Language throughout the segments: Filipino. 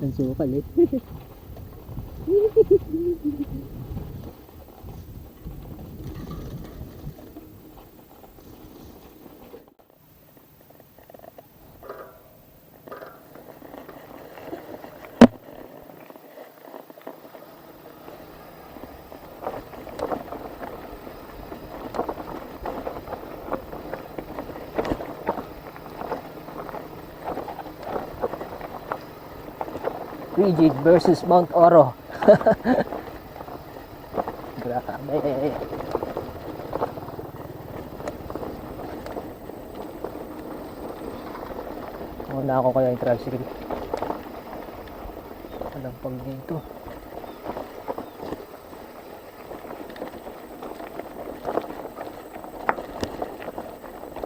Ang sukal eh. Rigid versus Mount Oro. Grabe. Muna ako kaya yung tricycle. Alam pag dito.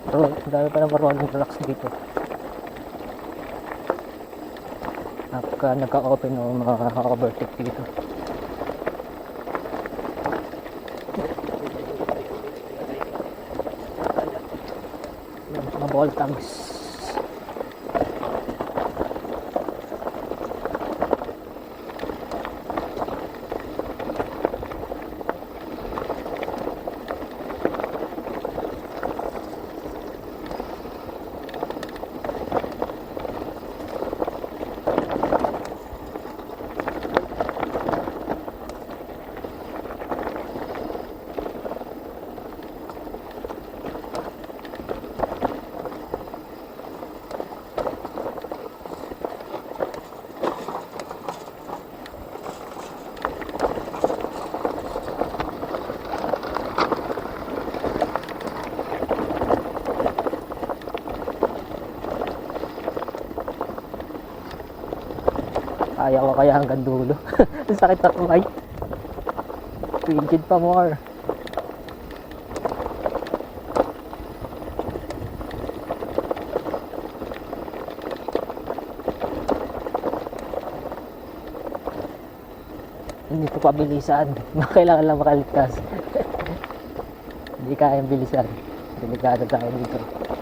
Pero dami pa naman rolling trucks dito. Napaka nagka-open ng mga overtake dito. Mga ball tags. Kaya ko kaya hanggang dulo. Ang sakit na kamay. Rigid pa more. Hindi ko pabilisan. Kailangan lang makaligtas. Hindi kayang bilisan. Delikado tayo dito.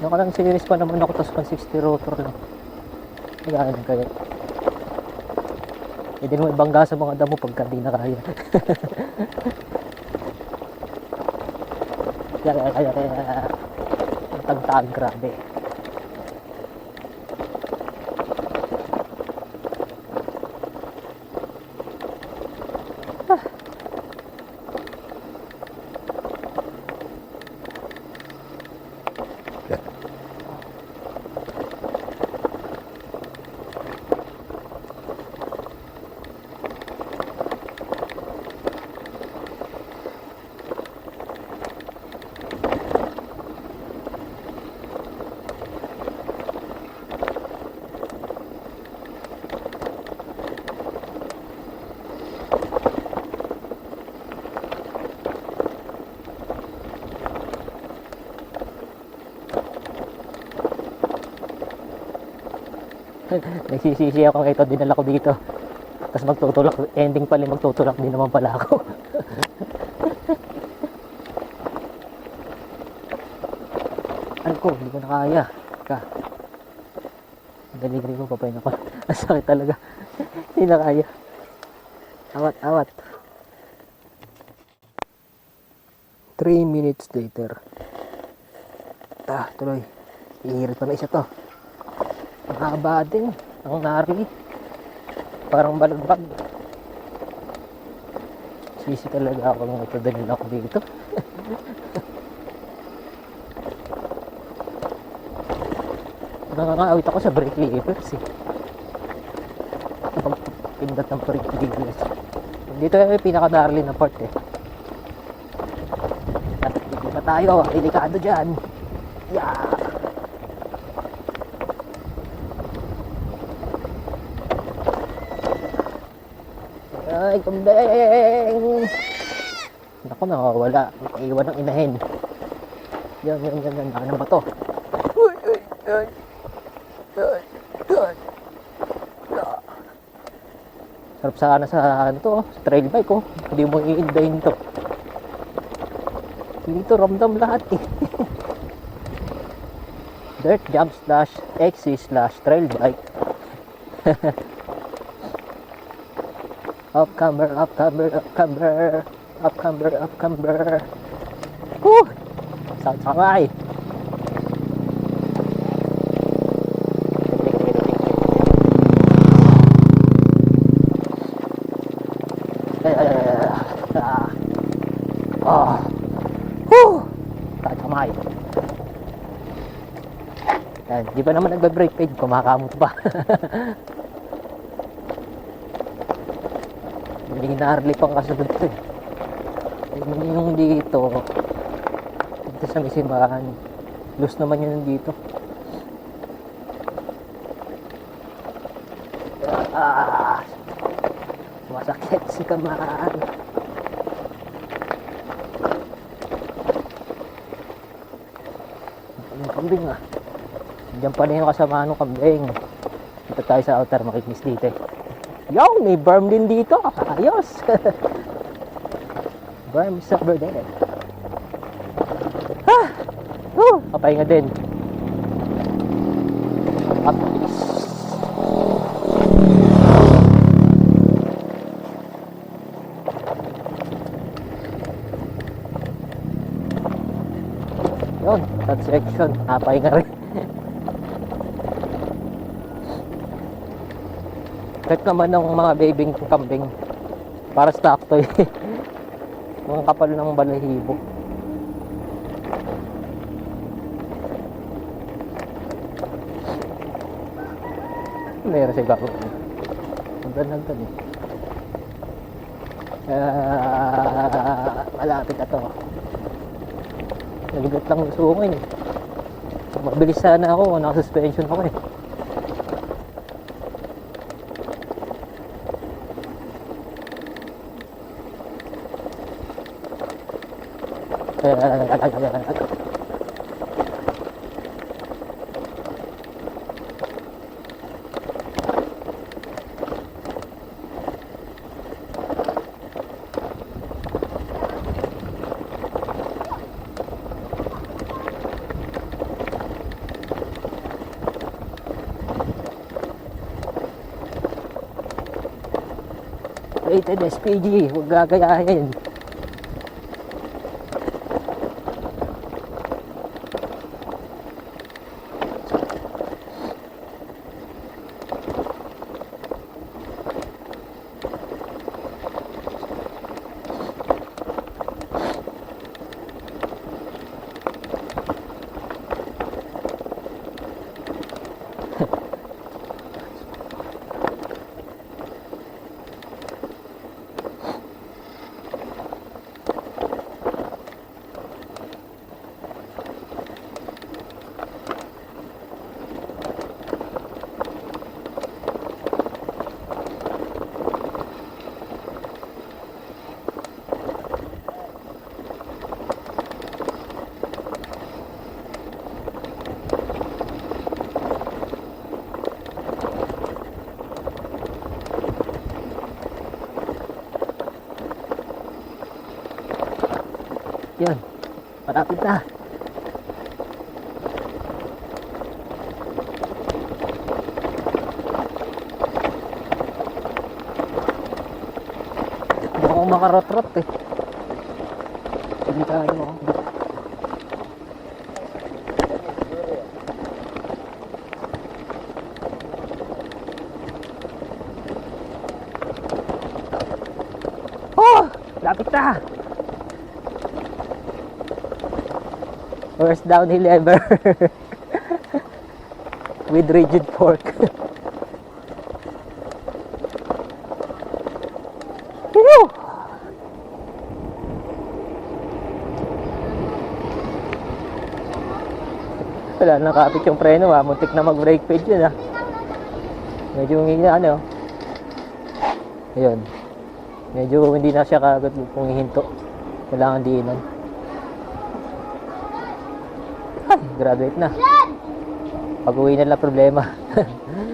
Noong lang series pa naman ako tapos 160 rotor lang. Kaya lang kayo. Pwede mo ibangga sa mga damo pagka di na kaya. kaya kaya kaya kaya. Ang tagtag grabe. Nagsisisi ako kay ito, dinala ko dito. Tapos magtutulak, ending pala magtutulak din naman pala ako. ano ko, hindi ko na kaya. Ka. Daligri ko, papayin ako. Ang sakit talaga. hindi na. Awat, awat. 3 minutes later. Ah, tuloy. Ihirit pa na isa to. Ang haba din. Ang nari. Parang balagbag. Sisi talaga ako nung nagpadalil ako dito. Nakakaawit ako sa brake levers eh. Kapag pindot ng brake levers. Dito yung pinaka-darling na part eh. At hindi pa tayo. Delikado dyan. Yeah! Ay, kambeng! Naku, nakawala. Iwan ng inahin. Yan, yan, yan, yan. Naka ng bato. Uy, uy, uy. Uy, uy. Sarap sana sa ano to, oh, sa trail bike oh. Hindi mo iindahin to. Dito ramdam lahat eh. dirt jump slash XC slash trail bike. up camber, up camber, up camber, up camber, up camber. Woo! Ah. Ah. Whew! Sa kamay. Yan, di ba naman nagbe-break page, kumakamot pa. Hindi na Harley pang kasunod to eh. Yung, dito, dito sa may simbahan, loose naman yun dito. Ah, masakit si kamaan. Yung kambing ah. Diyan pa rin yung kasama ng kambing. Dito tayo sa outer makikinis dito eh. Yo, may berm din dito. Ayos. berm server din eh. Ah! Woo! Kapahinga din. Up. Yun, that section. Kapahinga rin. Check naman ng mga babing kambing para sa toy. mga kapal ng balahibo. Meron siya gagawin. Ang ganda ng eh. Ah, malapit na to. Nagigat lang ko eh. Mabilis sana ako, naka-suspension ako eh. Rated SPG, huwag gagayahin. Yan. Malapit na. Hindi ako makarot-rot eh. Delikado ako. Oh! Lapit na! Worst downhill ever. With rigid fork. Wala, nakapit yung preno ha. Muntik na mag-brake page yun ha. Medyo hindi na ano. Ayun. Medyo hindi na siya kagad kung hihinto. Kailangan diinan. Ay, graduate na. Pag uwi na lang problema.